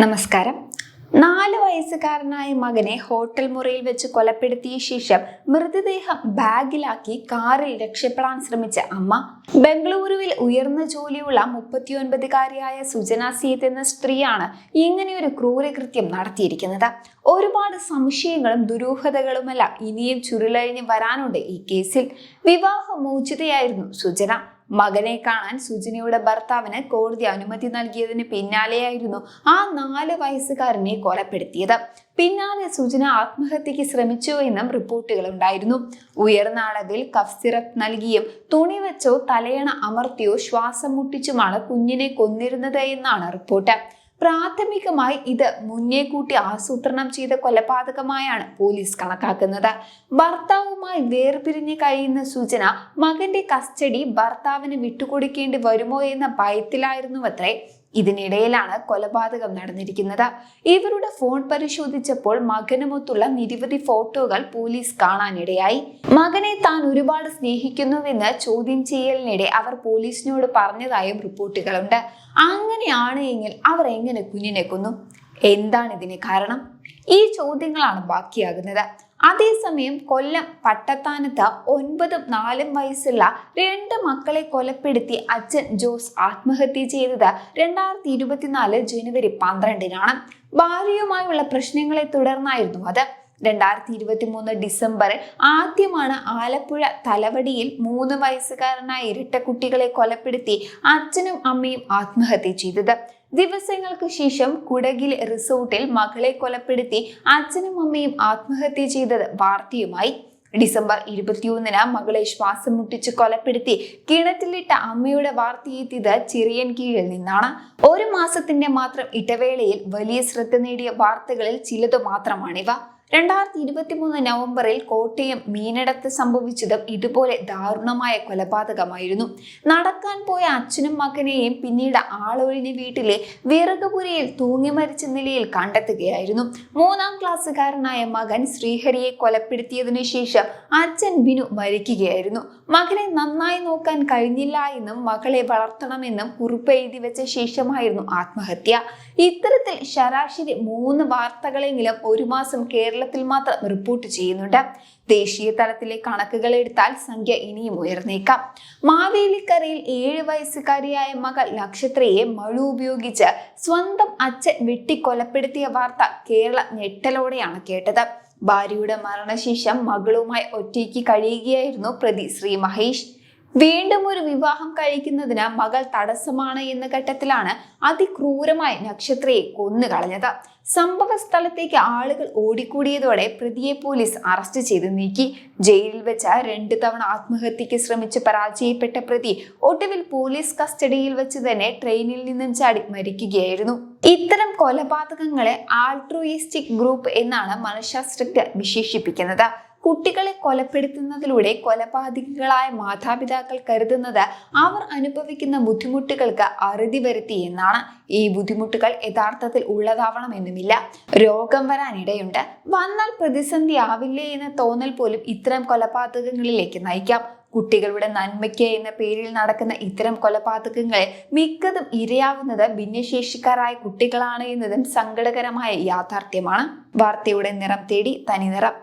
നമസ്കാരം. നാല് വയസ്സുകാരനായ മകനെ ഹോട്ടൽ മുറിയിൽ വെച്ച് കൊലപ്പെടുത്തിയ ശേഷം മൃതദേഹം ബാഗിലാക്കി കാറിൽ രക്ഷപ്പെടാൻ ശ്രമിച്ച അമ്മ ബംഗളൂരുവിൽ ഉയർന്ന ജോലിയുള്ള മുപ്പത്തിയൊൻപതുകാരിയായ സുജന സീത് എന്ന സ്ത്രീയാണ് ഇങ്ങനെയൊരു ക്രൂരകൃത്യം നടത്തിയിരിക്കുന്നത്. ഒരുപാട് സംശയങ്ങളും ദുരൂഹതകളുമെല്ലാം ഇനിയും ചുരുളഴിഞ്ഞ് വരാനുണ്ട് ഈ കേസിൽ. വിവാഹമോചിതയായിരുന്നു സുജന. മകനെ കാണാൻ സുജനയുടെ ഭർത്താവിന് കോടതി അനുമതി നൽകിയതിന് പിന്നാലെയായിരുന്നു ആ നാല് വയസ്സുകാരനെ കൊലപ്പെടുത്തിയത്. പിന്നാലെ സുജന ആത്മഹത്യക്ക് ശ്രമിച്ചു എന്നും റിപ്പോർട്ടുകൾ ഉണ്ടായിരുന്നു. ഉയർന്ന അളവിൽ കഫ് സിറപ്പ് നൽകിയും തുണി വെച്ചോ തലയണ അമർത്തിയോ ശ്വാസം മുട്ടിച്ചുമാണ് കുഞ്ഞിനെ കൊന്നിരുന്നത് എന്നാണ് റിപ്പോർട്ട്. പ്രാഥമികമായി ഇത് മുന്നേ കൂട്ടി ആസൂത്രണം ചെയ്ത കൊലപാതകമായാണ് പോലീസ് കണക്കാക്കുന്നത്. ഭർത്താവുമായി വേർപിരിഞ്ഞ് കഴിയുന്ന സൂചന മകന്റെ കസ്റ്റഡി ഭർത്താവിന് വിട്ടുകൊടുക്കേണ്ടി വരുമോ എന്ന ഭയത്തിലായിരുന്നുവത്രേ ഇതിനിടയിലാണ് കൊലപാതകം നടന്നിരിക്കുന്നത്. ഇവരുടെ ഫോൺ പരിശോധിച്ചപ്പോൾ മകനുമൊത്തുള്ള നിരവധി ഫോട്ടോകൾ പോലീസ് കാണാനിടയായി. മകനെ താൻ ഒരുപാട് സ്നേഹിക്കുന്നുവെന്ന് ചോദ്യം ചെയ്യലിനിടെ അവർ പോലീസിനോട് പറഞ്ഞതായും റിപ്പോർട്ടുകളുണ്ട്. അങ്ങനെയാണ് എങ്കിൽ അവർ എങ്ങനെ കുഞ്ഞിനെ കൊന്നു? എന്താണ് ഇതിന് കാരണം? ഈ ചോദ്യങ്ങളാണ് ബാക്കിയാകുന്നത്. അതേസമയം കൊല്ലം പട്ടത്താനത്ത് ഒൻപതും നാലും വയസ്സുള്ള രണ്ട് മക്കളെ കൊലപ്പെടുത്തി അച്ഛൻ ജോസ് ആത്മഹത്യ ചെയ്തത് രണ്ടായിരത്തി ഇരുപത്തിനാല് ജനുവരി പന്ത്രണ്ടിനാണ്. ഭാര്യയുമായുള്ള പ്രശ്നങ്ങളെ തുടർന്നായിരുന്നു അത്. രണ്ടായിരത്തി ഇരുപത്തി മൂന്ന് ഡിസംബറിൽ ആദ്യമാണ് ആലപ്പുഴ തലവടിയിൽ മൂന്ന് വയസ്സുകാരനായ ഇരട്ട കുട്ടികളെ കൊലപ്പെടുത്തി അച്ഛനും അമ്മയും ആത്മഹത്യ ചെയ്തത്. ദിവസങ്ങൾക്ക് ശേഷം കുടകിൽ റിസോർട്ടിൽ മകളെ കൊലപ്പെടുത്തി അച്ഛനും അമ്മയും ആത്മഹത്യ ചെയ്തത് വാർത്തയുമായി. ഡിസംബർ ഇരുപത്തിയൊന്നിന് മകളെ ശ്വാസം മുട്ടിച്ച് കൊലപ്പെടുത്തി കിണറ്റിലിട്ട അമ്മയുടെ വാർത്തയെത്തിയത് ചിറിയൻ കീഴിൽ നിന്നാണ്. ഒരു മാസത്തിന്റെ മാത്രം ഇടവേളയിൽ വലിയ ശ്രദ്ധ നേടിയ വാർത്തകളിൽ ചിലത് മാത്രമാണിവ. രണ്ടായിരത്തി ഇരുപത്തി മൂന്ന് നവംബറിൽ കോട്ടയം മീനടത്ത് സംഭവിച്ചതും ഇതുപോലെ ദാരുണമായ കൊലപാതകമായിരുന്നു. നടക്കാൻ പോയ അച്ഛനും മകനെയും പിന്നീട് ആളൊഴിഞ്ഞ വീട്ടിലെ വിറകുപുരയിൽ തൂങ്ങി മരിച്ച നിലയിൽ കണ്ടെത്തുകയായിരുന്നു. മൂന്നാം ക്ലാസ്സുകാരനായ മകൻ ശ്രീഹരിയെ കൊലപ്പെടുത്തിയതിനു ശേഷം അച്ഛൻ ബിനു മരിക്കുകയായിരുന്നു. മകനെ നന്നായി നോക്കാൻ കഴിഞ്ഞില്ല എന്നും മകളെ വളർത്തണമെന്നും കുറിപ്പ് എഴുതി വെച്ച ശേഷമായിരുന്നു ആത്മഹത്യ. ഇത്തരത്തിൽ ശരാശരി മൂന്ന് വാർത്തകളെങ്കിലും ഒരു മാസം കേരളത്തിൽ മാത്രം റിപ്പോർട്ട് ചെയ്യുന്നുണ്ട്. ദേശീയ തലത്തിലെ കണക്കുകൾ എടുത്താൽ സംഖ്യ ഇനിയും ഉയർന്നേക്കാം. മാവേലിക്കരയിൽ ഏഴ് വയസ്സുകാരിയായ മകൾ നക്ഷത്രയെ മഴു ഉപയോഗിച്ച് സ്വന്തം അച്ഛൻ വെട്ടിക്കൊലപ്പെടുത്തിയ വാർത്ത കേരള ഞെട്ടലോടെയാണ് കേട്ടത്. ഭാര്യയുടെ മരണശേഷം മകളുമായി ഒറ്റയ്ക്ക് കഴിയുകയായിരുന്നു പ്രതി ശ്രീ മഹേഷ്. വീണ്ടും ഒരു വിവാഹം കഴിക്കുന്നതിന് മകൾ തടസ്സമാണ് എന്ന ഘട്ടത്തിലാണ് അതിക്രൂരമായി നക്ഷത്രയെ കൊന്നുകളഞ്ഞത് സംഭവ സ്ഥലത്തേക്ക് ആളുകൾ ഓടിക്കൂടിയതോടെ പ്രതിയെ പോലീസ് അറസ്റ്റ് ചെയ്ത് നീക്കി. ജയിലിൽ വെച്ച് രണ്ട് തവണ ആത്മഹത്യക്ക് ശ്രമിച്ച് പരാജയപ്പെട്ട പ്രതി ഒടുവിൽ പോലീസ് കസ്റ്റഡിയിൽ വെച്ച് തന്നെ ട്രെയിനിൽ നിന്നും ചാടി മരിക്കുകയായിരുന്നു. ഇത്തരം കൊലപാതകങ്ങളെ ആൾട്രോയിസ്റ്റിക് ഗ്രൂപ്പ് എന്നാണ് മനഃശാസ്ത്രജ്ഞർ വിശേഷിപ്പിക്കുന്നത്. കുട്ടികളെ കൊലപ്പെടുത്തുന്നതിലൂടെ കൊലപാതകികളായ മാതാപിതാക്കൾ കരുതുന്നത് അവർ അനുഭവിക്കുന്ന ബുദ്ധിമുട്ടുകൾക്ക് അറുതി വരുത്തി എന്നാണ്. ഈ ബുദ്ധിമുട്ടുകൾ യഥാർത്ഥത്തിൽ ഉള്ളതാവണമെന്നുമില്ല. രോഗം വരാനിടയുണ്ട്. വന്നാൽ പ്രതിസന്ധി ആവില്ലേ എന്ന തോന്നൽ പോലും ഇത്തരം കൊലപാതകങ്ങളിലേക്ക് നയിക്കാം. കുട്ടികളുടെ നന്മയ്ക്ക് എന്ന പേരിൽ നടക്കുന്ന ഇത്തരം കൊലപാതകങ്ങളെ മിക്കതും ഇരയാവുന്നത് ഭിന്നശേഷിക്കാരായ കുട്ടികളാണ് എന്നതും സങ്കടകരമായ യാഥാർത്ഥ്യമാണ്. വാർത്തയുടെ നിറം തേടി തനിനിറം